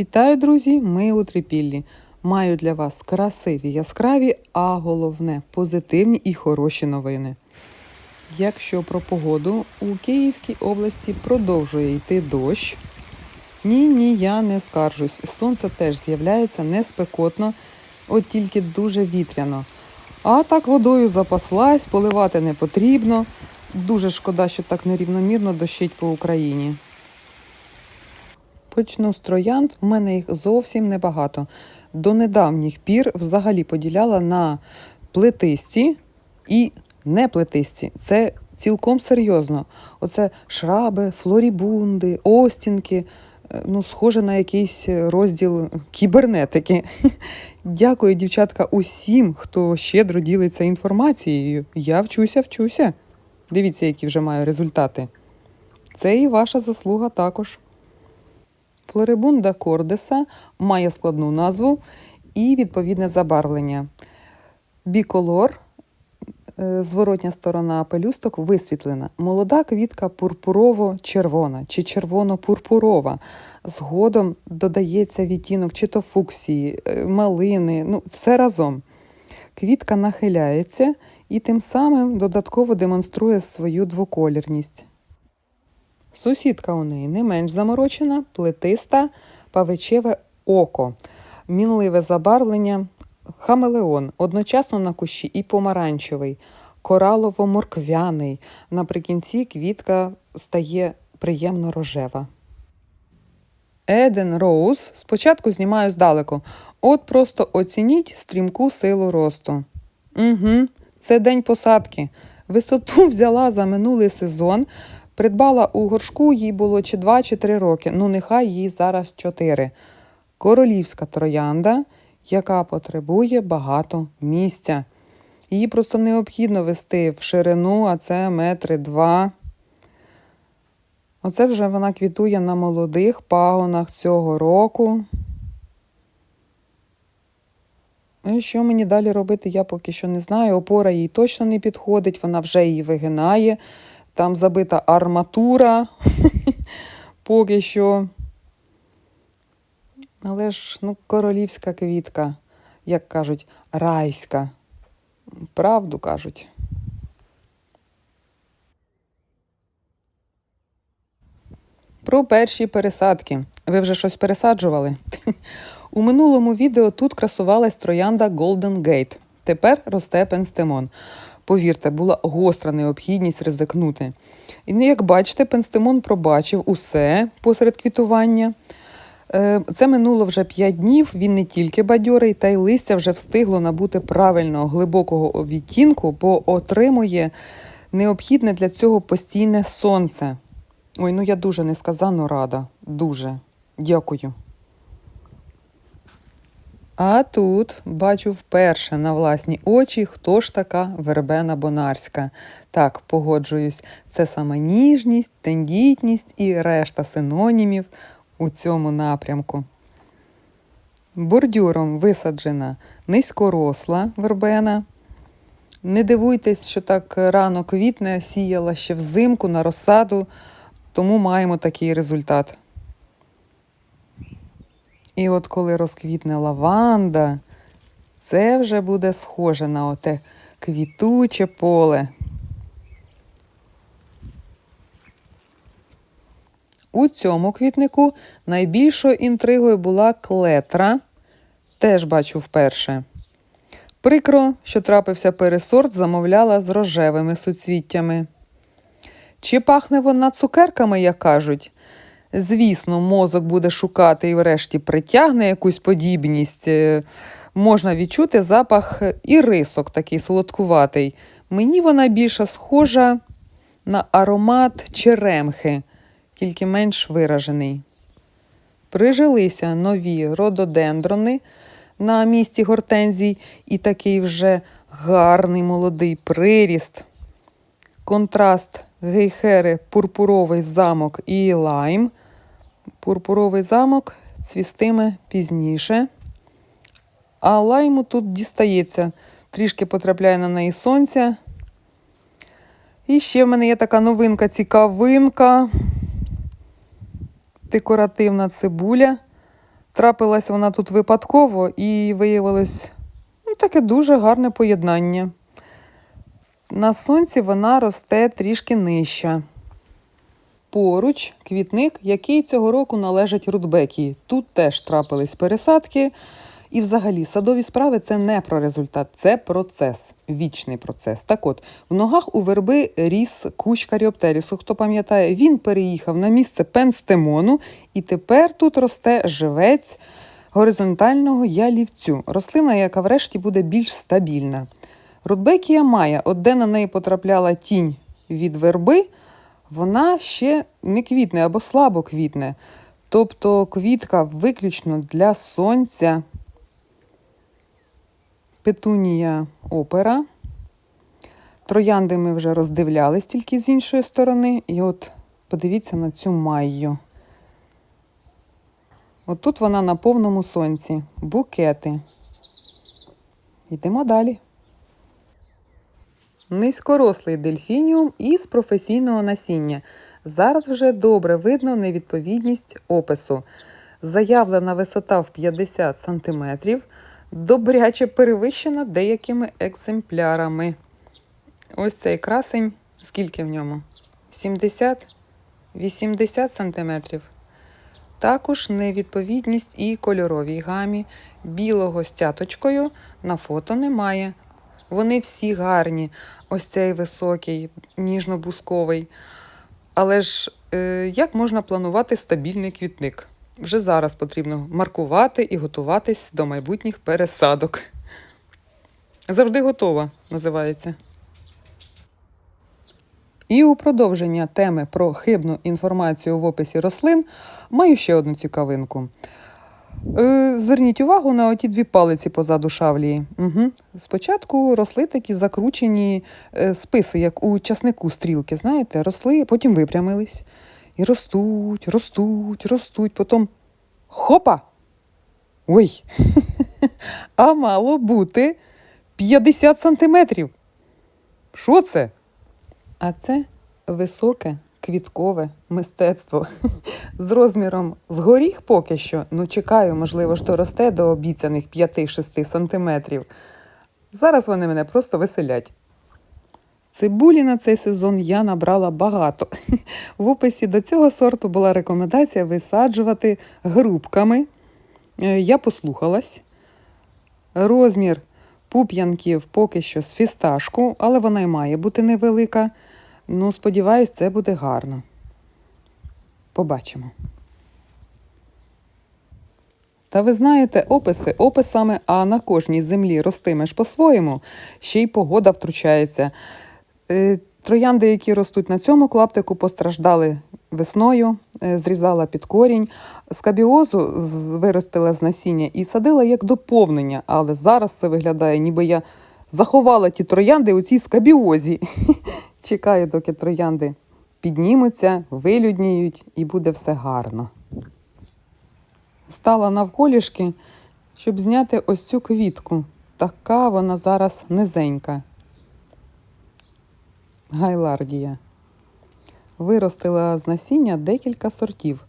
Вітаю, друзі! Ми у Трипіллі. Маю для вас красиві, яскраві, а головне позитивні і хороші новини. Якщо про погоду у Київській області продовжує йти дощ. Ні, ні, я не скаржусь. Сонце теж з'являється не спекотно, от тільки дуже вітряно. А так водою запаслась, поливати не потрібно. Дуже шкода, що так нерівномірно дощить по Україні. Почну з троянд. У мене їх зовсім небагато. До недавніх пір взагалі поділяла на плетисті і неплетисті. Це цілком серйозно. Оце шраби, флорібунди, остінки. Е, Ну, схоже на якийсь розділ кібернетики. Дякую, дівчатка, усім, хто щедро ділиться інформацією. Я вчуся, вчуся. Дивіться, які вже маю результати. Це і ваша заслуга також. Флорибунда кордеса має складну назву і відповідне забарвлення. Біколор, е, зворотня сторона пелюсток висвітлена. Молода квітка пурпурово-червона чи червоно-пурпурова. Згодом додається відтінок чи то фуксії, е, малини, ну, все разом. Квітка нахиляється і тим самим додатково демонструє свою двоколірність. Сусідка у неї не менш заморочена, плетиста, павичеве око, мінливе забарвлення, хамелеон, одночасно на кущі і помаранчевий, коралово-морквяний. Наприкінці квітка стає приємно рожева. Еден Роуз спочатку знімаю здалеку. От просто оцініть стрімку силу росту. Угу, це день посадки. Висоту взяла за минулий сезон. Придбала у горшку, їй було чи два, чи три роки. Ну, нехай їй зараз чотири. Королівська троянда, яка потребує багато місця. Її просто необхідно вести в ширину, а це метри два. Оце вже вона квітує на молодих пагонах цього року. І що мені далі робити, я поки що не знаю. Опора їй точно не підходить, вона вже її вигинає. Там забита арматура поки що. Але ж, ну, королівська квітка, як кажуть, райська. Правду кажуть. Про перші пересадки. Ви вже щось пересаджували? У минулому відео тут красувалась троянда Golden Gate. Тепер росте пенстемон. Повірте, була гостра необхідність ризикнути. І ну, як бачите, пенстемон пробачив усе посеред квітування. Е, Це минуло вже 5 днів. Він не тільки бадьорий, та й листя вже встигло набути правильного глибокого відтінку, бо отримує необхідне для цього постійне сонце. Ой, ну я дуже несказанно рада. Дуже. Дякую. А тут бачу вперше на власні очі, хто ж така вербена бонарська. Так, погоджуюсь, це саме ніжність, тендітність і решта синонімів у цьому напрямку. Бордюром висаджена низькоросла вербена. Не дивуйтесь, що так рано квітне, сіяла ще взимку на розсаду, тому маємо такий результат. І от коли розквітне лаванда, це вже буде схоже на оте квітуче поле. У цьому квітнику найбільшою інтригою була клетра, теж бачу вперше. Прикро, що трапився пересорт, замовляла з рожевими суцвіттями. Чи пахне вона цукерками, як кажуть? Звісно, мозок буде шукати і врешті притягне якусь подібність. Е, Можна відчути запах ірисок, такий солодкуватий. Мені вона більше схожа на аромат черемхи, тільки менш виражений. Прижилися нові рододендрони на місці гортензій і такий вже гарний молодий приріст. Контраст гейхери, пурпуровий замок і лайм. Пурпуровий замок цвістиме пізніше. А лайму тут дістається, трішки потрапляє на неї сонця. І ще в мене є така новинка цікавинка. Декоративна цибуля. Трапилась вона тут випадково і виявилось ну, таке дуже гарне поєднання. На сонці вона росте трішки нижча. Поруч квітник, який цього року належить Рудбекії. Тут теж трапились пересадки. І взагалі садові справи це не про результат, це процес, вічний процес. Так от, в ногах у верби ріс кущ каріоптерісу. Хто пам'ятає, він переїхав на місце пенстемону, і тепер тут росте живець горизонтального ялівцю. Рослина, яка врешті буде більш стабільна. Рудбекія має, от де на неї потрапляла тінь від верби, вона ще не квітне або слабо квітне. Тобто квітка виключно для сонця. Петунія опера. Троянди ми вже роздивлялись тільки з іншої сторони. І от подивіться на цю майю. От тут вона на повному сонці. Букети. Йдемо далі. Низькорослий дельфініум із професійного насіння. Зараз вже добре видно невідповідність опису. Заявлена висота в 50 см, добряче перевищена деякими екземплярами. Ось цей красень, скільки в ньому? 70-80 см. Також невідповідність і кольоровій гамі. Білого з цяточкою на фото немає. Вони всі гарні. Ось цей високий, ніжно-бусковий. Але ж е, як можна планувати стабільний квітник? Вже зараз потрібно маркувати і готуватись до майбутніх пересадок. Завжди готова, називається. І у продовження теми про хибну інформацію в описі рослин маю ще одну цікавинку. Е, Зверніть увагу на оті дві палиці позаду шавлії. Угу. Спочатку росли такі закручені е, списи, як у часнику стрілки, знаєте, росли, потім випрямились. І ростуть, ростуть, ростуть, потім хопа! Ой! А мало бути 50 сантиметрів. Що це? А це високе квіткове мистецтво з розміром з горіх поки що. Ну, чекаю, можливо, ж доросте до обіцяних 5-6 сантиметрів. Зараз вони мене просто веселять. Цибулі на цей сезон я набрала багато. В описі до цього сорту була рекомендація висаджувати грубками. Е, Я послухалась. Розмір пуп'янків поки що з фісташку, але вона й має бути невелика. Ну, сподіваюсь, це буде гарно. Побачимо. Та ви знаєте, описи описами, а на кожній землі ростимеш по-своєму, ще й погода втручається. Е, Троянди, які ростуть на цьому клаптику, постраждали весною, е, зрізала під корінь. Скабіозу виростила з насіння і садила як доповнення, але зараз це виглядає, ніби я заховала ті троянди у цій скабіозі. Чекаю, доки троянди піднімуться, вилюдніють і буде все гарно. Стала навколішки, щоб зняти ось цю квітку. Така вона зараз низенька. Гайлардія. Виростила з насіння декілька сортів.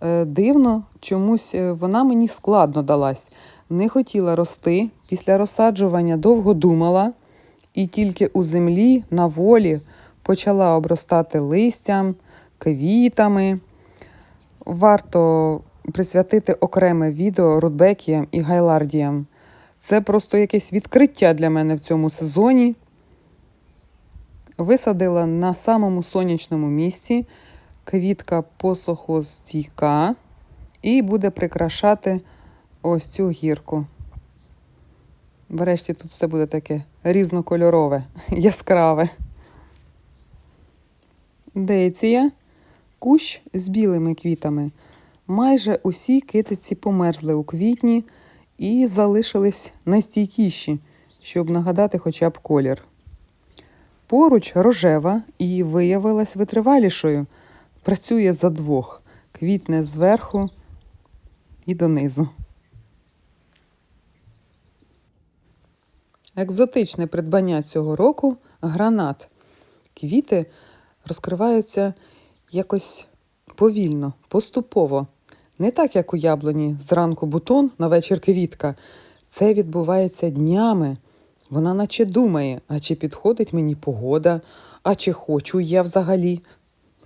Е, Дивно, чомусь е, вона мені складно далась. Не хотіла рости. Після розсаджування довго думала, і тільки у землі на волі почала обростати листям, квітами. Варто присвятити окреме відео рудбекіям і гайлардіям. Це просто якесь відкриття для мене в цьому сезоні. Висадила на самому сонячному місці квітка посохостійка і буде прикрашати ось цю гірку. Врешті тут все буде таке різнокольорове, яскраве. Дейція кущ з білими квітами. Майже усі китиці померзли у квітні і залишились найстійкіші, щоб нагадати хоча б колір. Поруч рожева і виявилась витривалішою. Працює за двох, квітне зверху і донизу. Екзотичне придбання цього року гранат. Квіти розкриваються якось повільно, поступово. Не так, як у яблуні, зранку бутон, на вечір квітка. Це відбувається днями. Вона наче думає, а чи підходить мені погода, а чи хочу я взагалі.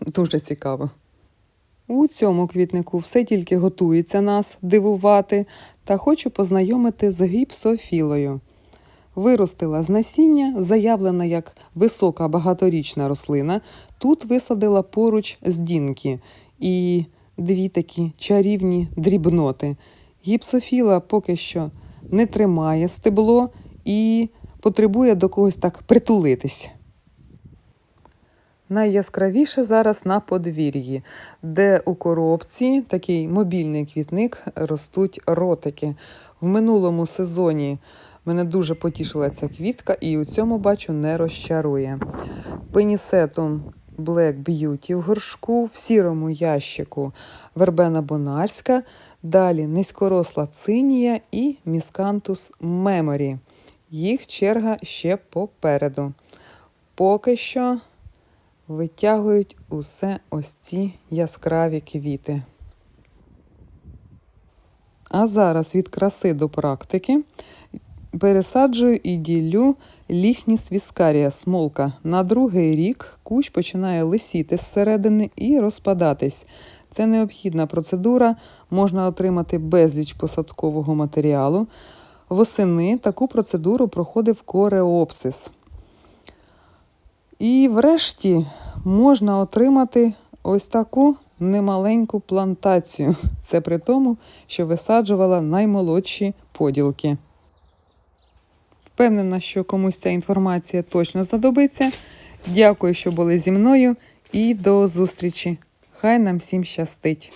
Дуже цікаво. У цьому квітнику все тільки готується нас дивувати та хочу познайомити з гіпсофілою. Виростила з насіння, заявлена як висока багаторічна рослина. Тут висадила поруч здінки і дві такі чарівні дрібноти. Гіпсофіла поки що не тримає стебло і потребує до когось так притулитись. Найяскравіше зараз на подвір'ї, де у коробці такий мобільний квітник ростуть ротики. В минулому сезоні мене дуже потішила ця квітка, і у цьому бачу не розчарує. Пенісетум Black Beauty в горшку, в сірому ящику вербена бонарська, далі низькоросла цинія і міскантус меморі. Їх черга ще попереду. Поки що витягують усе ось ці яскраві квіти. А зараз від краси до практики пересаджую і ділю ліхніс віскарія смолка. На другий рік кущ починає лисіти зсередини і розпадатись. Це необхідна процедура, можна отримати безліч посадкового матеріалу. Восени таку процедуру проходив кореопсис. І врешті можна отримати ось таку немаленьку плантацію. Це при тому, що висаджувала наймолодші поділки. Впевнена, що комусь ця інформація точно знадобиться. Дякую, що були зі мною, і до зустрічі. Хай нам всім щастить!